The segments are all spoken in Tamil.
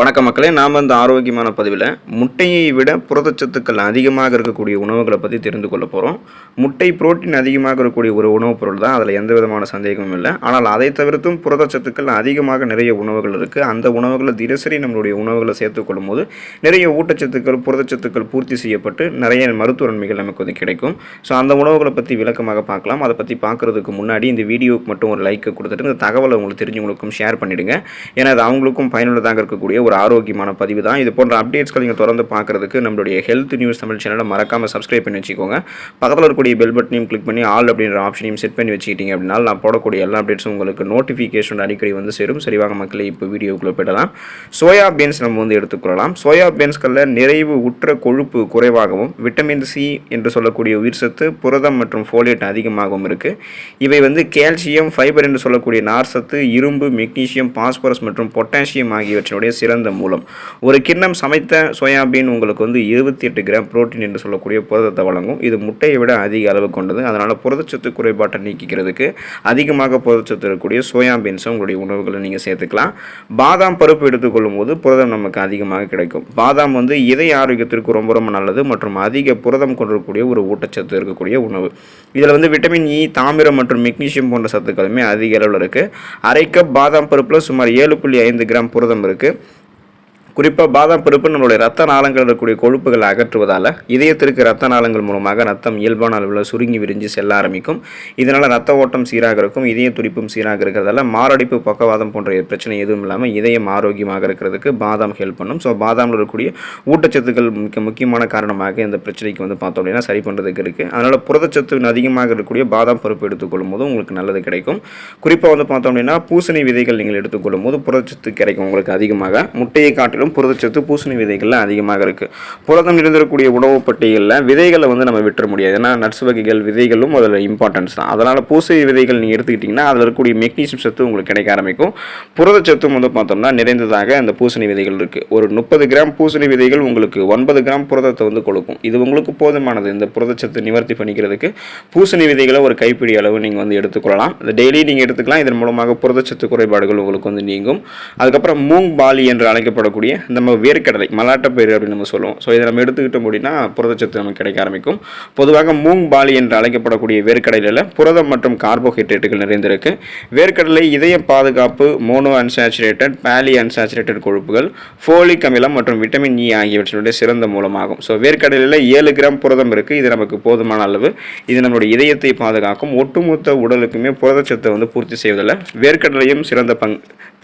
வணக்க மக்களே நாம் இந்த ஆரோக்கியமான பதிவில் முட்டையை விட புரதச்சத்துக்கள் அதிகமாக இருக்கக்கூடிய உணவுகளை பற்றி தெரிந்து கொள்ள போகிறோம் முட்டை புரோட்டீன் அதிகமாக இருக்கக்கூடிய ஒரு உணவுப் பொருள் தான் அதில் எந்த விதமான சந்தேகமும் இல்லை. ஆனால் அதை தவிர்த்தும் புரதச்சத்துக்கள் அதிகமாக நிறைய உணவுகள் இருக்குது அந்த உணவுகளை தினசரி நம்மளுடைய உணவுகளை சேர்த்துக்கொள்ளும் போது நிறைய ஊட்டச்சத்துக்கள் புரதச்சத்துக்கள் பூர்த்தி செய்யப்பட்டு நிறைய மருத்துவ நன்மைகள் நமக்கு வந்து கிடைக்கும். ஸோ அந்த உணவுகளை பற்றி விளக்கமாக பார்க்கலாம். அதை பற்றி பார்க்குறதுக்கு முன்னாடி இந்த வீடியோவுக்கு மட்டும் ஒரு லைக்கை கொடுத்துட்டு இந்த தகவலை உங்களுக்கு தெரிஞ்சவங்களுக்கும் ஷேர் பண்ணிவிடுங்க ஏன்னா அது அவங்களுக்கும் பயனுள்ளதாக இருக்கக்கூடிய ஒரு ஆரோக்கியமான பதிவு தான். இது போன்ற அப்டேட்ஸ்கள் நீங்கள் தொடர்ந்து பார்க்குறதுக்கு நம்மளுடைய ஹெல்த் நியூஸ் தமிழ் சேனலை மறக்காமல் சப்ஸ்கிரைப் பண்ணி வச்சுக்கோங்க. பக்கத்தில் இருக்கக்கூடிய பெல் பட்டனையும் கிளிக் பண்ணி ஆல் அப்படின்ற ஆப்ஷனையும் செட் பண்ணி வச்சுக்கிட்டீங்க அப்படின்னா நான் போடக்கூடிய எல்லா அப்டேட்ஸும் உங்களுக்கு நோட்டிஃபிகேஷன் அடிக்கடி வந்து சேரும். சரிவாக மக்களை இப்போ வீடியோக்குள்ளே போயிடலாம். சோயா பீன்ஸ் நம்ம வந்து எடுத்துக்கொள்ளலாம் சோயா பீன்ஸ்களில் நிறைவு உற்ற கொழுப்பு குறைவாகவும் விட்டமின் சி என்று சொல்லக்கூடிய உயிர் சத்து புரதம் மற்றும் ஃபோலியேட் அதிகமாகவும் இருக்குது இவை வந்து கால்சியம் ஃபைபர் என்று சொல்லக்கூடிய நார்சத்து இரும்பு மெக்னீஷியம் பாஸ்பரஸ் மற்றும் பொட்டாசியம் ஆகியவற்றினுடைய சிறந்த மூலம். ஒரு கிண்ணம் சமைத்த சோயாபீன் உங்களுக்கு வந்து இருபத்தி எட்டு கிராம் புரோட்டீன் என்று சொல்லக்கூடிய புரதத்தை வழங்கும். இது முட்டையை விட அதிக அளவு கொண்டது. அதனால் புரதச்சத்து குறைபாட்டை நீக்கிக்கிறதுக்கு அதிகமாக புரதச்சத்து இருக்கக்கூடிய சோயாபீன்ஸை உங்களுடைய உணவுகளை நீங்கள் சேர்த்துக்கலாம். பாதாம் பருப்பு எடுத்துக்கொள்ளும் போது புரதம் நமக்கு அதிகமாக கிடைக்கும். பாதாம் வந்து இதய ஆரோக்கியத்திற்கு ரொம்ப ரொம்ப நல்லது மற்றும் அதிக புரதம் கொண்டிருக்கக்கூடிய ஒரு ஊட்டச்சத்து இருக்கக்கூடிய உணவு. இதில் வந்து விட்டமின் இ தாமிரம் மற்றும் மெக்னீஷியம் போன்ற சத்துக்களுமே அதிக அளவில் இருக்குது அரை கப் பாதாம் பருப்பில் சுமார் ஏழு புள்ளி ஐந்து கிராம் புரதம் இருக்குது குறிப்பாக பாதாம் பருப்பு நம்மளுடைய ரத்த நாளங்கள் இருக்கக்கூடிய கொழுப்புகளை அகற்றுவதால் இதயத்திற்கு ரத்த நாளங்கள் மூலமாக ரத்தம் இயல்பான அளவில் சுருங்கி விரிஞ்சு செல்ல ஆரம்பிக்கும். இதனால் ரத்த ஓட்டம் சீராக இருக்கும் இதய துடிப்பும் சீராக இருக்கிறதால மாரடைப்பு பக்கவாதம் போன்ற பிரச்சனை எதுவும் இல்லாமல் இதயம் ஆரோக்கியமாக இருக்கிறதுக்கு பாதாம் ஹெல்ப் பண்ணும். ஸோ பாதாமில் இருக்கக்கூடிய ஊட்டச்சத்துக்கள் மிக முக்கியமான காரணமாக இந்த பிரச்சனைக்கு வந்து பார்த்தோம் அப்படின்னா சரி பண்ணுறதுக்கு இருக்குது அதனால் புரதச்சத்து அதிகமாக இருக்கக்கூடிய பாதாம் பருப்பு எடுத்துக்கொள்ளும் போது உங்களுக்கு நல்லது கிடைக்கும். குறிப்பாக வந்து பார்த்தோம் அப்படின்னா பூசணி விதைகள் நீங்கள் எடுத்துக்கொள்ளும் போது புரதச்சத்து கிடைக்கும் உங்களுக்கு அதிகமாக. முட்டையை காட்டிலும் புரதச்சத்து பூசணி விதைகளில் அதிகமாக இருக்குது புரதம் நிறைந்திருக்கக்கூடிய உணவு பட்டியலில் விதைகளை வந்து நம்ம விட்டுற முடியாது. ஏன்னா நட்ஸ் வகைகள் விதைகளும் அதில் இம்பார்ட்டன்ஸ் தான். அதனால் பூசணி விதைகள் நீங்கள் எடுத்துக்கிட்டிங்கன்னா அதில் இருக்கக்கூடிய மெக்னீசியம் சத்து உங்களுக்கு கிடைக்க ஆரம்பிக்கும். புரதச்சத்தும் வந்து பார்த்தோம்னா நிறைந்ததாக அந்த பூசணி விதைகள் இருக்குது ஒரு முப்பது கிராம் பூசணி விதைகள் உங்களுக்கு ஒன்பது கிராம் புரதத்தை வந்து கொடுக்கும். இது உங்களுக்கு போதுமானது. இந்த புரதச்சத்து நிவர்த்தி பண்ணிக்கிறதுக்கு பூசணி விதைகளை ஒரு கைப்பிடி அளவு நீங்கள் வந்து எடுத்துக்கொள்ளலாம். இந்த டெய்லி நீங்கள் எடுத்துக்கலாம். இதன் மூலமாக புரதச்சத்து குறைபாடுகள் உங்களுக்கு வந்து நீங்கும். அதுக்கப்புறம் மூங் பாலி என்று அழைக்கப்படக்கூடிய நம்ம வேர்க்கடலை மலாட்டப்பயிறு அப்படின்னு நம்ம சொல்லுவோம். ஸோ இதை நம்ம எடுத்துக்கிட்டோம் அப்படின்னா புரதச்சத்து நமக்கு கிடைக்க ஆரம்பிக்கும். பொதுவாக மூங் பாலி என்று அழைக்கப்படக்கூடிய வேர்க்கடலையில் புரதம் மற்றும் கார்போஹைட்ரேட்டுகள் நிறைந்திருக்கு. வேர்க்கடலை இதய பாதுகாப்பு மோனோ அன்சாச்சுரேட்டட் பேலி அன்சாச்சுரேட்டட் கொழுப்புகள் ஃபோலிக் அமிலம் மற்றும் விட்டமின் இ ஆகியவற்றினுடைய சிறந்த மூலமாகும். ஸோ வேர்க்கடலையில் ஏழு கிராம் புரதம் இருக்குது இது நமக்கு போதுமான அளவு. இது நம்மளுடைய இதயத்தை பாதுகாக்கும். ஒட்டுமொத்த உடலுக்குமே புரதச்சத்தை வந்து பூர்த்தி செய்வதில் வேர்க்கடலையும் சிறந்த பங்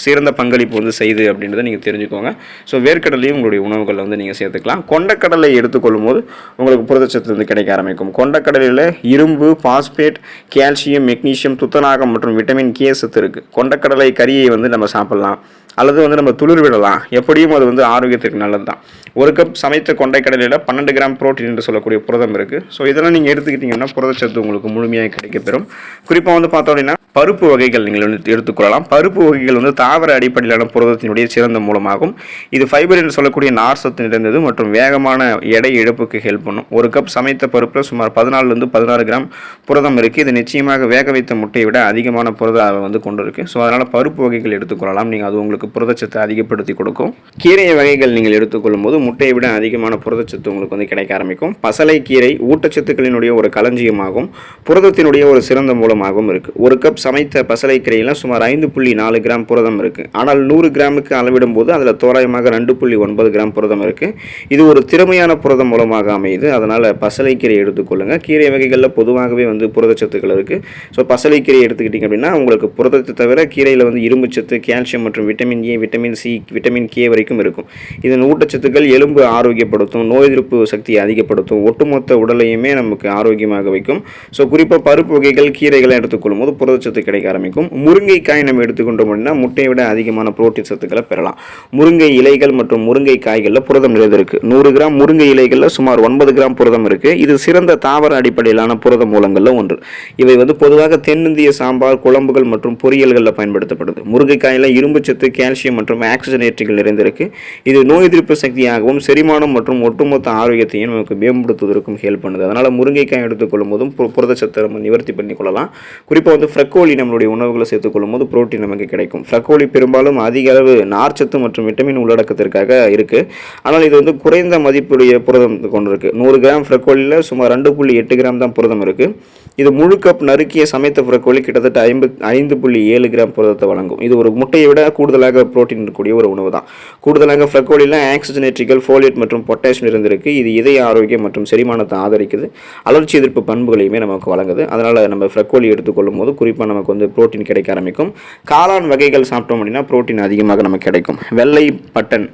சிறந்த பங்களிப்பு வந்து செய்யுது அப்படின்றத நீங்கள் தெரிஞ்சுக்கோங்க. ஸோ வேர்க்கடலையும் உங்களுடைய உணவுகளில் வந்து நீங்கள் சேர்த்துக்கலாம். கொண்டக்கடலை எடுத்துக்கொள்ளும் போது உங்களுக்கு புரதச்சத்து வந்து கிடைக்க ஆரம்பிக்கும். கொண்டக்கடலையில் இரும்பு பாஸ்பேட் கால்சியம் மெக்னீஷியம் துத்தநாகம் மற்றும் விட்டமின் கே சத்து இருக்குது கொண்டக்கடலை கறியை வந்து நம்ம சாப்பிட்லாம். அல்லது வந்து நம்ம துளிர் விடலாம். எப்படியும் அது வந்து ஆரோக்கியத்திற்கு நல்லது தான் ஒரு கப் சமைத்த கொண்டைக்கடலையில் பன்னெண்டு கிராம் புரோட்டீன் என்று சொல்லக்கூடிய புரதம் இருக்குது ஸோ இதெல்லாம் நீங்கள் எடுத்துக்கிட்டிங்கன்னா புரதச்சத்து உங்களுக்கு முழுமையாக கிடைக்கப்பெறும். குறிப்பாக வந்து பார்த்தோம் அப்படின்னா பருப்பு வகைகள் நீங்கள் வந்து எடுத்துக்கொள்ளலாம் பருப்பு வகைகள் வந்து தாவர அடிப்படையிலான புரதத்தினுடைய சிறந்த மூலமாகும். இது ஃபைபர் என்று சொல்லக்கூடிய நார் சத்து நிறைந்தது மற்றும் வேகமான எடை இழப்புக்கு ஹெல்ப் பண்ணும். ஒரு கப் சமைத்த பருப்பில் சுமார் பதினாலுலேருந்து பதினாறு கிராம் புரதம் இருக்குது இது நிச்சயமாக வேக வைத்த முட்டையை விட அதிகமான புரத வந்து கொண்டு இருக்குது ஸோ அதனால் பருப்பு வகைகள் எடுத்துக்கொள்ளலாம் நீங்கள் அது உங்களுக்கு புரதச்சத்தை அதிகப்படுத்தி கொடுக்கும். கீரை வகைகள் நீங்கள் எடுத்துக்கொள்ளும் போது முட்டையை விட அதிகமான புரதச்சத்து உங்களுக்கு வந்து கிடைக்க ஆரம்பிக்கும். பசலை கீரை ஊட்டச்சத்துக்களினுடைய ஒரு களஞ்சியமாகவும் புரதத்தினுடைய ஒரு சிறந்த மூலமாகவும் இருக்குது ஒரு கப் சமைத்த பசலை சுமார் ஐந்து புள்ளி நாலு கிராம் புரதம் இருக்குது ஆனால் நூறு கிராமுக்கு அளவிடும் போது அதில் தோராயமாக ரெண்டு புள்ளி ஒன்பது கிராம் புரதம் இருக்குது இது ஒரு திறமையான புரதம் மூலமாக அமையுது. அதனால் பசலைக்கீரை எடுத்துக்கொள்ளுங்கள் கீரை வகைகளில் பொதுவாகவே வந்து புரதச்சத்துக்கள் இருக்குது ஸோ பசலைக்கீரை எடுத்துக்கிட்டிங்க அப்படின்னா உங்களுக்கு புரதத்தை தவிர கீரையில் வந்து இரும்புச்சத்து கால்சியம் மற்றும் vitamin A vitamin C vitamin K வரைக்கும் இருக்கும். இதன் ஊட்டச்சத்துக்கள் எலும்பு ஆரோக்கியப்படுத்தும் நோய் எதிர்ப்பு சக்தியை அதிகப்படுத்தும் ஒட்டுமொத்த உடலையுமே நமக்கு ஆரோக்கியமாக வைக்கும். ஸோ குறிப்பாக பருப்பு வகைகள் கீரைகளை எடுத்துக்கொள்ளும் போது புரதச்சத்து கிடைக்க ஆரம்பிக்கும். முருங்கைக்காய் நம்ம எடுத்துக்கொண்டோம் அப்படின்னா முட்டையை விட அதிகமான புரோட்டீன் சத்துக்களை பெறலாம். முருங்கை இலைகள் மற்றும் முருங்கை காய்களில் புரதம் நிறைந்திருக்கு நூறு கிராம் முருங்கை இலைகளில் சுமார் ஒன்பது கிராம் புரதம் இருக்கு. இது சிறந்த தாவர அடிப்படையிலான புரத மூலங்களில் ஒன்று. இவை வந்து பொதுவாக தென்னிந்திய சாம்பார் குழம்புகள் மற்றும் பொரியல்களில் பயன்படுத்தப்படுது. முருங்கைக்காயில் இரும்புச்சத்து கால்சியம் மற்றும் ஆக்சிஜனேற்றிகள் நிறைந்திருக்கு. இது நோய் எதிர்ப்பு சக்தியாகவும் செரிமானம் மற்றும் ஒட்டுமொத்த ஆரோக்கியத்தையும் நமக்கு மேம்படுத்துவதற்கும் ஹெல்ப் பண்ணுது. அதனால் முருங்கைக்காய் எடுத்துக்கொள்ளும் போதும் புரத புரதச்சத்தை நம்ம நிவர்த்தி பண்ணிக்கொள்ளலாம். குறிப்பாக வந்து ஃப்ரெக்கோ ஃப்ரக்கோலி நம்மளுடைய உணவுகளை சேர்த்துக்கொள்ளும் போது புரோட்டீன் நமக்கு கிடைக்கும். ஃப்ரக்கோலி பெரும்பாலும் அதிக அளவு நார்ச்சத்து மற்றும் விட்டமின் உள்ளடக்கத்திற்காக இருக்குது ஆனால் இது வந்து குறைந்த மதிப்புடைய புரதம் கொண்டிருக்கு. நூறு கிராம் ஃப்ரக்கோலியில் சுமார் ரெண்டு புள்ளி எட்டு கிராம் தான் புரதம் இருக்குது இது முழு கப் நறுக்கிய சமைத்த ஃப்ரக்கோலி கிட்டத்தட்ட ஐம்பத் ஐந்து புள்ளி ஏழு கிராம் புரதத்தை வழங்கும். இது ஒரு முட்டையை விட கூடுதலாக புரோட்டீன் இருக்கக்கூடிய ஒரு உணவு தான். கூடுதலாக ஃப்ரக்கோலியில் ஆக்சிஜனேட்ரிகள் ஃபோலியேட் மற்றும் பொட்டாசியம் இருந்திருக்கு. இது இதய ஆரோக்கியம் மற்றும் செரிமானத்தை ஆதரிக்குது. அலர்ச்சி எதிர்ப்பு பண்புகளையுமே நமக்கு வழங்குது. அதனால் நம்ம ஃப்ரக்கோலி எடுத்துக்கொள்ளும் போது குறிப்பாக நமக்கு வந்து புரோட்டீன் கிடைக்க ஆரம்பிக்கும். காளான் வகைகள் சாப்பிட்டோம் அப்படின்னா புரோட்டீன் அதிகமாக நமக்கு கிடைக்கும். வெள்ளை பட்டன்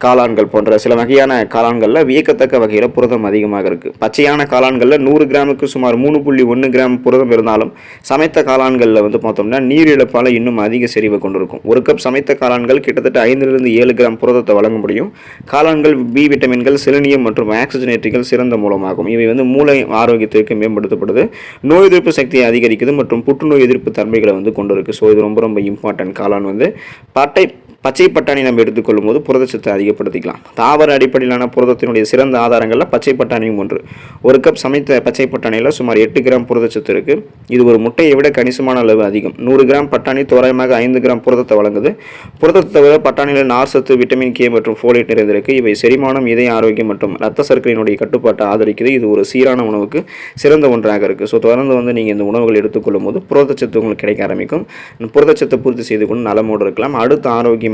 காளான்கள் போன்ற சில வகையான காளான்களில் வியக்கத்தக்க வகையில் புரதம் அதிகமாக இருக்குது பச்சையான காளான்களில் நூறு கிராமுக்கு சுமார் மூணு புள்ளி ஒன்று கிராம் புரதம் இருந்தாலும் சமைத்த காளான்களில் வந்து பார்த்தோம்னா நீர் இழப்பால் இன்னும் அதிக செறிவை கொண்டிருக்கும். ஒரு கப் சமைத்த காளான்கள் கிட்டத்தட்ட ஐந்திலிருந்து ஏழு கிராம் புரதத்தை வழங்க முடியும். காளான்கள் பி விட்டமின்கள் செலினியம் மற்றும் ஆக்சிஜனேட்டுகள் சிறந்த மூலமாகும். இவை வந்து மூளை ஆரோக்கியத்திற்கு மேம்படுத்தப்படுது. நோய் எதிர்ப்பு சக்தியை அதிகரிக்குது மற்றும் புற்றுநோய் எதிர்ப்பு தன்மைகளை வந்து கொண்டிருக்கு. ஸோ இது ரொம்ப ரொம்ப இம்பார்ட்டன்ட் காளான் வந்து. பட்டை பச்சை பட்டாணி நம்ம எடுத்துக்கொள்ளும் போது புரதச்சத்தை அதிகப்படுத்திக்கலாம். தாவர அடிப்படையிலான புரதத்தினுடைய சிறந்த ஆதாரங்களில் பச்சை பட்டாணியும் ஒன்று. ஒரு கப் சமைத்த பச்சை பட்டாணியில் சுமார் எட்டு கிராம் புரதச்சத்து இருக்குது இது ஒரு முட்டையை விட கணிசமான அளவு அதிகம். நூறு கிராம் பட்டாணி தோராயமாக ஐந்து கிராம் புரதத்தை வழங்குது. புரதத்தை தவிர பட்டாணியில் நார்சத்து விட்டமின் கே மற்றும் ஃபோலேட் நிறைந்திருக்கு. இவை செரிமானம் இதய ஆரோக்கியம் மற்றும் ரத்த சர்க்கரையினுடைய கட்டுப்பாட்டை ஆதரிக்குது. இது ஒரு சீரான உணவுக்கு சிறந்த ஒன்றாக இருக்குது ஸோ தொடர்ந்து வந்து நீங்கள் இந்த உணவுகள் எடுத்துக்கொள்ளும் போது புரதச்சத்து உங்களுக்கு கிடைக்க ஆரம்பிக்கும். புரதச்சத்தை பூர்த்தி செய்து கொண்டு நலமோடு இருக்கலாம். அடுத்த ஆரோக்கியம்